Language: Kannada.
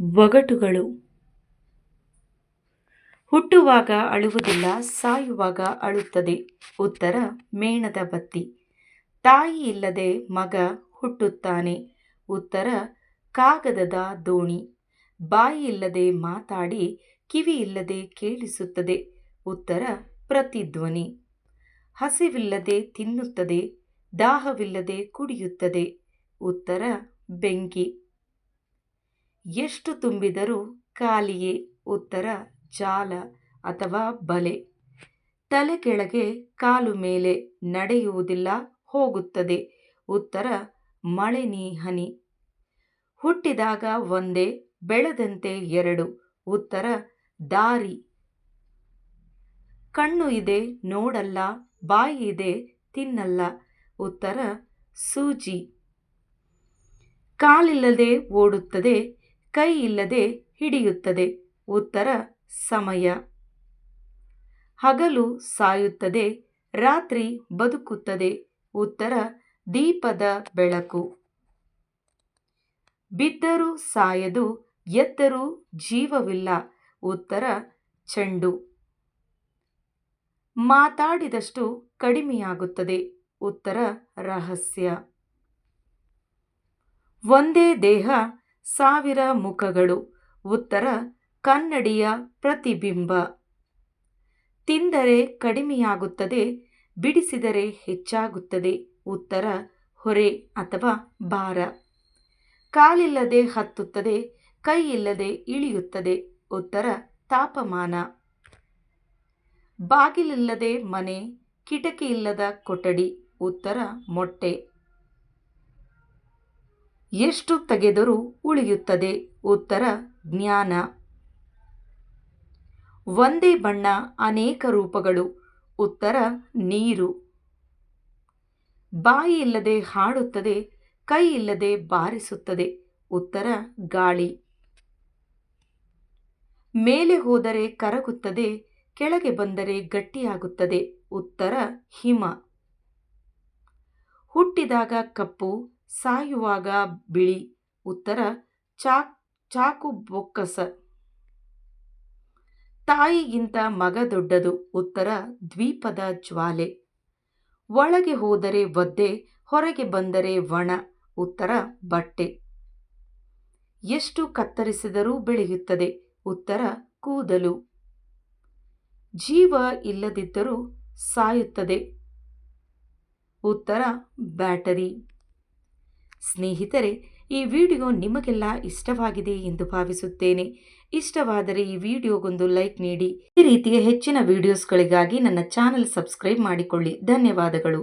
ಒಗಟುಗಳು. ಹುಟ್ಟುವಾಗ ಅಳುವುದಿಲ್ಲ, ಸಾಯುವಾಗ ಅಳುತ್ತದೆ. ಉತ್ತರ, ಮೇಣದ ಬತ್ತಿ. ತಾಯಿ ಇಲ್ಲದೆ ಮಗ ಹುಟ್ಟುತ್ತಾನೆ. ಉತ್ತರ, ಕಾಗದದ ದೋಣಿ. ಬಾಯಿ ಇಲ್ಲದೆ ಮಾತಾಡಿ, ಕಿವಿ ಇಲ್ಲದೆ ಕೇಳಿಸುತ್ತದೆ. ಉತ್ತರ, ಪ್ರತಿಧ್ವನಿ. ಹಸಿವಿಲ್ಲದೆ ತಿನ್ನುತ್ತದೆ, ದಾಹವಿಲ್ಲದೆ ಕುಡಿಯುತ್ತದೆ. ಉತ್ತರ, ಬೆಂಕಿ. ಎಷ್ಟು ತುಂಬಿದರೂ ಖಾಲಿಯೇ ಉತ್ತರ ಜಾಲ ಅಥವಾ ಬಲೆ. ತಲೆ ಕೆಳಗೆ ಕಾಲು ಮೇಲೆ ನಡೆಯುವುದಿಲ್ಲ, ಹೋಗುತ್ತದೆ. ಉತ್ತರ, ಮಳೆ ನೀ ಹನಿ. ಹುಟ್ಟಿದಾಗ ಒಂದೇ, ಬೆಳೆದಂತೆ ಎರಡು. ಉತ್ತರ, ದಾರಿ. ಕಣ್ಣು ಇದೆ, ನೋಡಲ್ಲ, ಬಾಯಿ ಇದೆ, ತಿನ್ನಲ್ಲ. ಉತ್ತರ, ಸೂಜಿ. ಕಾಲಿಲ್ಲದೆ ಓಡುತ್ತದೆ ಕೈ ಇಲ್ಲದೆ ಹಿಡಿಯುತ್ತದೆ. ಉತ್ತರ, ಸಮಯ. ಹಗಲು ಸಾಯುತ್ತದೆ, ರಾತ್ರಿ ಬದುಕುತ್ತದೆ. ಉತ್ತರ, ದೀಪದ ಬೆಳಕು. ಬಿದ್ದರೂ ಸಾಯದು, ಎದ್ದರೂ ಜೀವವಿಲ್ಲ. ಉತ್ತರ, ಚೆಂಡು. ಮಾತಾಡಿದಷ್ಟು ಕಡಿಮೆಯಾಗುತ್ತದೆ. ಉತ್ತರ, ರಹಸ್ಯ. ಒಂದೇ ದೇಹ ಸಾವಿರ ಮುಖಗಳು. ಉತ್ತರ, ಕನ್ನಡಿಯ ಪ್ರತಿಬಿಂಬ. ತಿಂದರೆ ಕಡಿಮೆಯಾಗುತ್ತದೆ, ಬಿಡಿಸಿದರೆ ಹೆಚ್ಚಾಗುತ್ತದೆ. ಉತ್ತರ, ಹೊರೆ ಅಥವಾ ಭಾರ. ಕಾಲಿಲ್ಲದೆ ಹತ್ತುತ್ತದೆ ಕೈ ಇಲ್ಲದೆ ಇಳಿಯುತ್ತದೆ. ಉತ್ತರ, ತಾಪಮಾನ. ಬಾಗಿಲಿಲ್ಲದೆ ಮನೆ ಕಿಟಕಿ ಇಲ್ಲದ ಕೊಠಡಿ. ಉತ್ತರ, ಮೊಟ್ಟೆ. ಎಷ್ಟು ತೆಗೆದರೂ ಉಳಿಯುತ್ತದೆ? ಉತ್ತರ, ಜ್ಞಾನ. ಒಂದೇ ಬಣ್ಣ ಅನೇಕ ರೂಪಗಳು. ಉತ್ತರ, ನೀರು. ಬಾಯಿ ಇಲ್ಲದೆ ಹಾಡುತ್ತದೆ, ಕೈ ಇಲ್ಲದೆ ಬಾರಿಸುತ್ತದೆ. ಉತ್ತರ, ಗಾಳಿ. ಮೇಲೆ ಹೋದರೆ ಕರಗುತ್ತದೆ, ಕೆಳಗೆ ಬಂದರೆ ಗಟ್ಟಿಯಾಗುತ್ತದೆ. ಉತ್ತರ, ಹಿಮ. ಹುಟ್ಟಿದಾಗ ಕಪ್ಪು ಸಾಯುವಾಗ ಬಿಳಿ ಉತ್ತರ ಚಾಕ್ ಚಾಕು ಬೊಕ್ಕಸ. ತಾಯಿಗಿಂತ ಮಗ ದೊಡ್ಡದು ಉತ್ತರ ದ್ವೀಪದ ಜ್ವಾಲೆ. ಒಳಗೆ ಹೋದರೆ ಒದ್ದೆ, ಹೊರಗೆ ಬಂದರೆ ಒಣ ಉತ್ತರ ಬಟ್ಟೆ. ಎಷ್ಟು ಕತ್ತರಿಸಿದರೂ ಬೆಳೆಯುತ್ತದೆ ಉತ್ತರ ಕೂದಲು. ಜೀವ ಇಲ್ಲದಿದ್ದರೂ ಸಾಯುತ್ತದೆ ಉತ್ತರ ಬ್ಯಾಟರಿ. ಸ್ನೇಹಿತರೆ, ಈ ವಿಡಿಯೋ ನಿಮಗೆಲ್ಲ ಇಷ್ಟವಾಗಿದೆ ಎಂದು ಭಾವಿಸುತ್ತೇನೆ. ಇಷ್ಟವಾದರೆ ಈ ವಿಡಿಯೋಗೊಂದು ಲೈಕ್ ನೀಡಿ. ಈ ರೀತಿಯ ಹೆಚ್ಚಿನ ವಿಡಿಯೋಸ್ಗಳಿಗಾಗಿ ನನ್ನ ಚಾನೆಲ್ ಸಬ್ಸ್ಕ್ರೈಬ್ ಮಾಡಿಕೊಳ್ಳಿ. ಧನ್ಯವಾದಗಳು.